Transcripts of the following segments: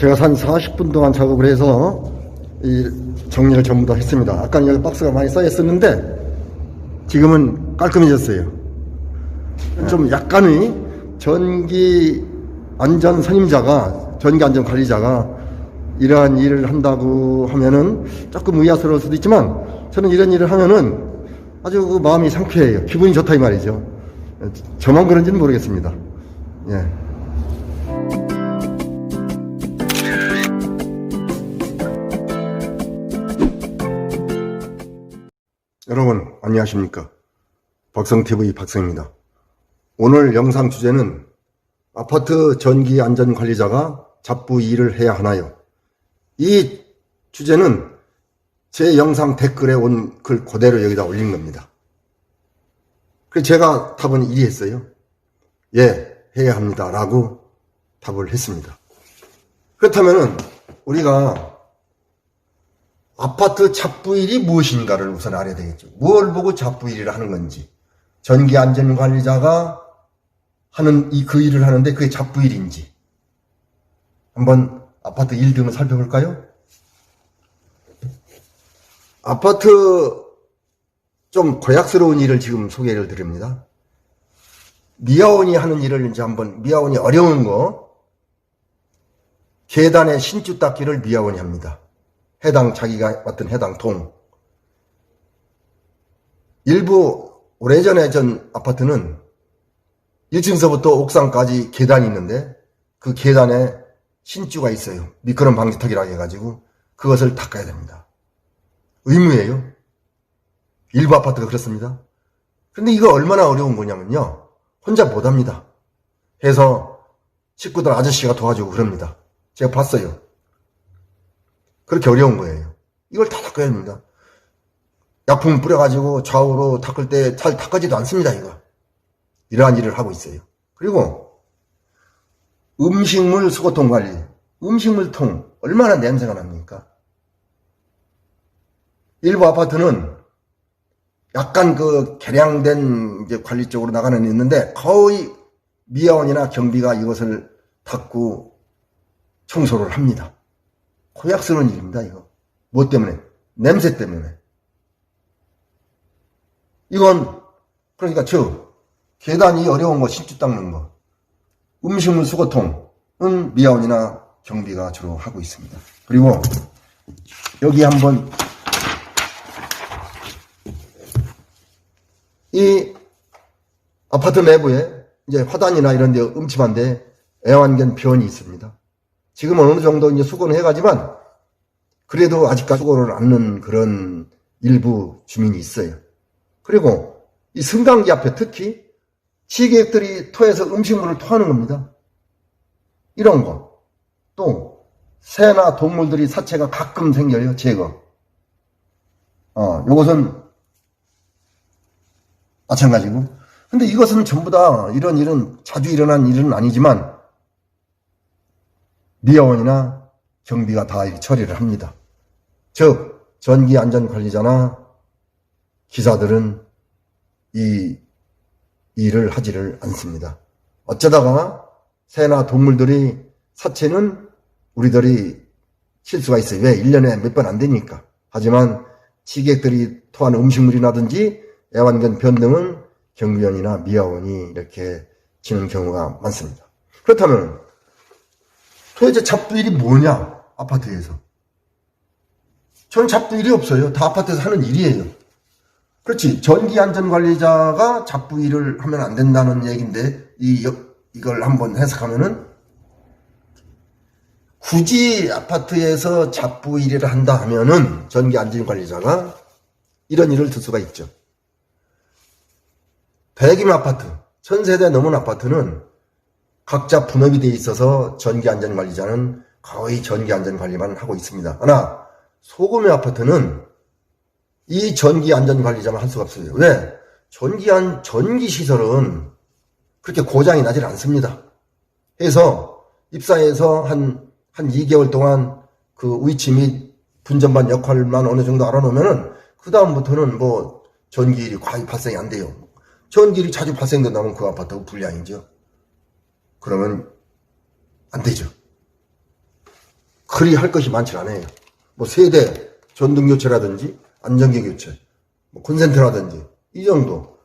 제가 한 40분 동안 작업을 해서 이 정리를 전부 다 했습니다. 아까 여기 박스가 많이 쌓여 있었는데 지금은 깔끔해졌어요. 좀 약간의 전기 안전 선임자가 전기 안전 관리자가 이러한 일을 한다고 하면은 조금 의아스러울 수도 있지만 저는 이런 일을 하면은 아주 그 마음이 상쾌해요. 기분이 좋다 이 말이죠. 저만 그런지는 모르겠습니다. 예. 여러분 안녕하십니까? 박성TV 박성입니다. 오늘 영상 주제는 아파트 전기 안전 관리자가 잡부 일을 해야 하나요? 이 주제는 제 영상 댓글에 온 글 그대로 여기다 올린 겁니다. 그래서 제가 답은 이리 했어요. 예 해야 합니다 라고 답을 했습니다. 그렇다면은 우리가 아파트 잡부일이 무엇인가를 우선 알아야 되겠죠. 뭘 보고 잡부일을 하는 건지. 전기안전관리자가 하는 이 그 일을 하는데 그게 잡부일인지. 한번 아파트 일 등을 살펴볼까요? 아파트 좀 고약스러운 일을 지금 소개를 드립니다. 미아원이 하는 일을 이제 한번 미아원이 어려운 거 계단에 신주 닦기를 미아원이 합니다. 해당 자기가 맡은 해당 동. 일부 오래전에 전 아파트는 1층서부터 옥상까지 계단이 있는데 그 계단에 신주가 있어요. 미끄럼 방지턱이라고 해가지고 그것을 닦아야 됩니다. 의무예요. 일부 아파트가 그렇습니다. 근데 이거 얼마나 어려운 거냐면요. 혼자 못합니다. 해서 식구들 아저씨가 도와주고 그럽니다. 제가 봤어요. 그렇게 어려운 거예요. 이걸 다 닦아야 됩니다. 약품 뿌려가지고 좌우로 닦을 때 잘 닦아지도 않습니다, 이거. 이러한 일을 하고 있어요. 그리고 음식물 수거통 관리. 음식물통 얼마나 냄새가 납니까? 일부 아파트는 약간 그 개량된 이제 관리 쪽으로 나가는 있는데 거의 미아원이나 경비가 이것을 닦고 청소를 합니다. 고약스러운 일입니다, 이거. 뭐 때문에? 냄새 때문에. 이건, 그러니까 저, 계단이 어려운 거, 신주 닦는 거, 음식물 수거통은 미아원이나 경비가 주로 하고 있습니다. 그리고, 여기 한번, 이 아파트 내부에 이제 화단이나 이런 데 음침한데 애완견 변이 있습니다. 지금은 어느 정도 이제 수거는 해가지만 그래도 아직까지 수거를 않는 그런 일부 주민이 있어요. 그리고 이 승강기 앞에 특히 지객들이 토해서 음식물을 토하는 겁니다. 이런 거. 또 새나 동물들이 사체가 가끔 생겨요. 제거. 어, 요것은 마찬가지고. 근데 이것은 전부 다 이런 일은 자주 일어난 일은 아니지만 미아원이나 경비가 다 처리를 합니다. 즉 전기 안전 관리자나 기사들은 이 일을 하지를 않습니다. 어쩌다가 새나 동물들이 사체는 우리들이 실수가 있어요. 왜? 1년에 몇 번 안 되니까. 하지만 취객들이 토한 음식물이라든지 애완견 변 등은 경비원이나 미아원이 이렇게 지는 경우가 많습니다. 그렇다면 도대체 잡부일이 뭐냐? 아파트에서. 저는 잡부일이 없어요. 다 아파트에서 하는 일이에요. 그렇지. 전기안전관리자가 잡부일을 하면 안 된다는 얘기인데, 이, 이걸 한번 해석하면은, 굳이 아파트에서 잡부일을 한다 하면은, 전기안전관리자가 이런 일을 들 수가 있죠. 대규모 아파트, 천세대 넘은 아파트는 각자 분업이 돼 있어서 전기안전관리자는 거의 전기안전관리만 하고 있습니다. 하나 소금의 아파트는 이 전기안전관리자만 할 수가 없어요. 왜? 전기안 전기시설은 그렇게 고장이 나질 않습니다. 해서 입사해서 한, 한 2개월 동안 그 위치 및 분전반 역할만 어느 정도 알아놓으면은 그다음부터는 뭐 전기일이 거의 발생이 안 돼요. 전기일이 자주 발생된다면 그 아파트가 불량이죠. 그러면 안 되죠. 그리 할 것이 많지 않아요. 뭐 세대 전등 교체라든지 안전기 교체, 뭐 콘센트라든지 이 정도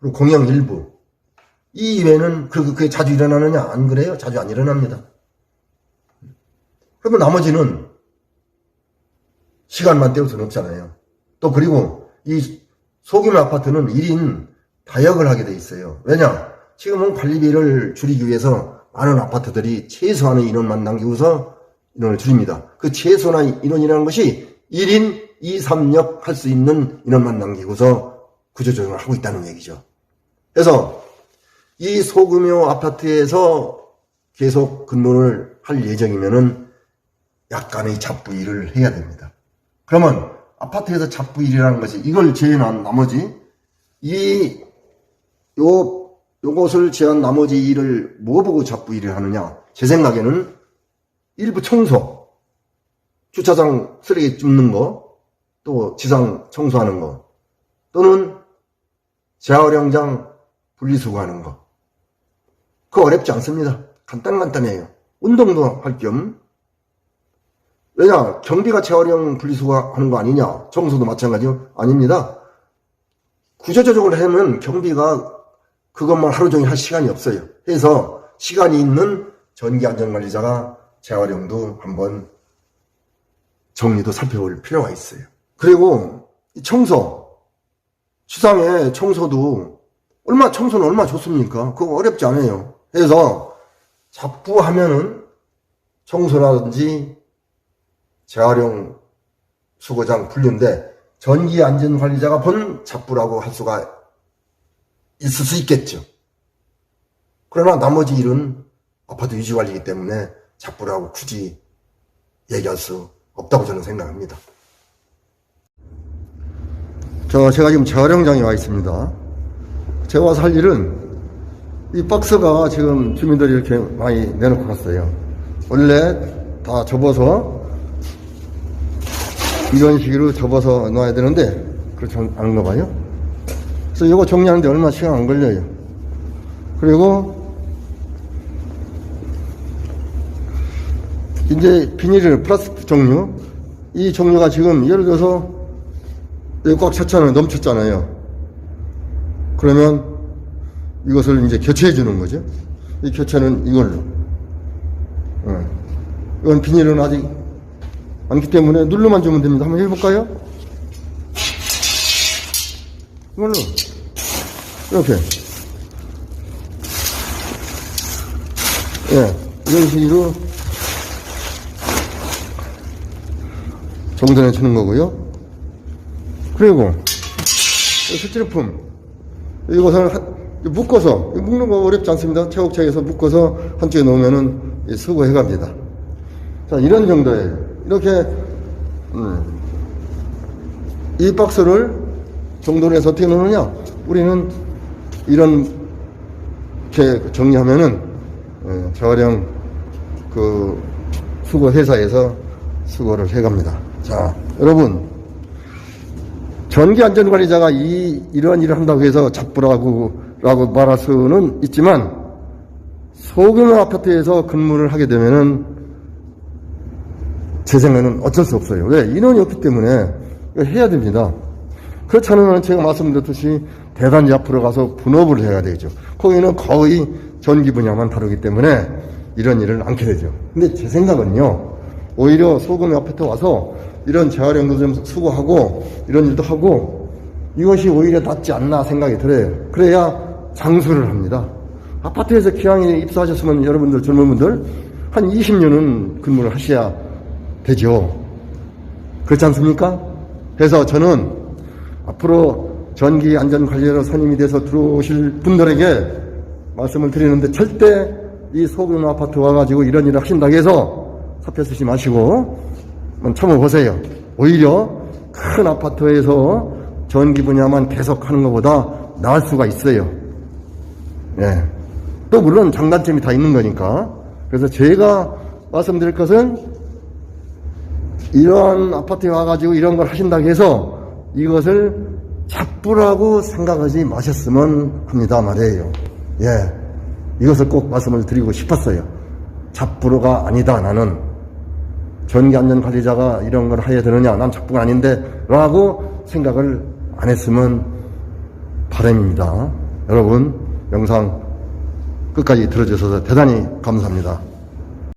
그리고 공영 일부 이 이외에는 그- 그게 자주 일어나느냐 안 그래요? 자주 안 일어납니다. 그러면 나머지는 시간만 때울 수는 없잖아요. 또 그리고 이 소규모 아파트는 1인 다역을 하게 돼 있어요. 왜냐? 지금은 관리비를 줄이기 위해서 많은 아파트들이 최소한의 인원만 남기고서 인원을 줄입니다. 그 최소한의 인원이라는 것이 1인 2, 3역 할 수 있는 인원만 남기고서 구조조정을 하고 있다는 얘기죠. 그래서 이 소규모 아파트에서 계속 근무를 할 예정이면은 약간의 잡부 일을 해야 됩니다. 그러면 아파트에서 잡부 일이라는 것이 이걸 제외한 나머지 이 요, 요것을 제한 나머지 일을 뭐 보고 잡부 일을 하느냐? 제 생각에는 일부 청소, 주차장 쓰레기 줍는 거, 또 지상 청소하는 거, 또는 재활용장 분리수거하는 거. 그거 어렵지 않습니다. 간단간단해요. 운동도 할 겸, 왜냐, 경비가 재활용 분리수거하는 거 아니냐? 청소도 마찬가지요? 아닙니다. 구조조정을 하면 경비가 그것만 하루 종일 할 시간이 없어요. 그래서 시간이 있는 전기 안전관리자가 재활용도 한번 정리도 살펴볼 필요가 있어요. 그리고 이 청소, 시상에 청소도 얼마 청소는 얼마 좋습니까? 그거 어렵지 않아요. 그래서 잡부하면은 청소라든지 재활용 수거장 분류인데 전기 안전관리자가 본 잡부라고 할 수가 있을 수 있겠죠. 그러나 나머지 일은 아파트 유지 관리이기 때문에 잡부라고 굳이 얘기할 수 없다고 저는 생각합니다. 저 제가 지금 재활용장에 와 있습니다. 제가 와서 할 일은 이 박스가 지금 주민들이 이렇게 많이 내놓고 갔어요. 원래 다 접어서 이런 식으로 접어서 놔야 되는데 그렇지 않- 않은가 봐요. 그래서 이거 정리하는데 얼마 시간 안 걸려요. 그리고 이제 비닐을 플라스틱 종류 이 종류가 지금 예를 들어서 여기 꽉 찼잖아요. 넘쳤잖아요. 그러면 이것을 이제 교체해 주는 거죠. 이 교체는 이걸로. 어. 이건 비닐은 아직 많기 때문에 눌러만 주면 됩니다. 한번 해볼까요? 이걸로. 이렇게. 예, 이런 식으로 정전해 주는 거고요. 그리고 수제품 이것을 한- 묶어서 묶는 거 어렵지 않습니다. 체육차에서 묶어서 한쪽에 놓으면은 이 수거해 갑니다. 자 이런 정도예요. 이렇게 음, 이 박스를 정돈해서 어떻게 놓느냐? 우리는 이런 이렇게 정리하면은 어, 재활용 그 수거 회사에서 수거를 해갑니다. 자 여러분 전기 안전 관리자가 이, 이런 일을 한다고 해서 잡부라고, 라고 말할 수는 있지만, 소규모 아파트에서 근무를 하게 되면은, 제 생각에는 어쩔 수 없어요. 왜? 인원이 없기 때문에, 해야 됩니다. 않으면 제가 말씀드렸듯이 대단지 앞으로 가서 분업을 해야 되죠. 거기는 거의 전기 분야만 다루기 때문에 이런 일을 않게 되죠. 근데 제 생각은요, 오히려 소규모 아파트 와서 이런 재활용도 좀 수고하고 이런 일도 하고 이것이 오히려 낫지 않나 생각이 들어요. 그래야 장수를 합니다. 아파트에서 기왕에 입사하셨으면 여러분들 젊은 분들 한 20년은 근무를 하셔야 되죠. 그렇지 않습니까? 그래서 저는 앞으로 전기 안전 관리로 선임이 돼서 들어오실 분들에게 말씀을 드리는데 절대 이 소규모 아파트 와가지고 이런 일을 하신다고 해서 사표 쓰지 마시고 한번 참아보세요. 오히려 큰 아파트에서 전기 분야만 계속 하는 것보다 나을 수가 있어요. 예. 또 물론 장단점이 다 있는 거니까. 그래서 제가 말씀드릴 것은 이런 아파트에 와가지고 이런 걸 하신다고 해서 이것을 잡부라고 생각하지 마셨으면 합니다 말이에요. 예. 이것을 꼭 말씀을 드리고 싶었어요. 잡부로가 아니다 나는. 전기안전 관리자가 이런 걸 해야 되느냐 난 작부가 아닌데 라고 생각을 안 했으면 바람입니다 여러분 영상 끝까지 들어주셔서 대단히 감사합니다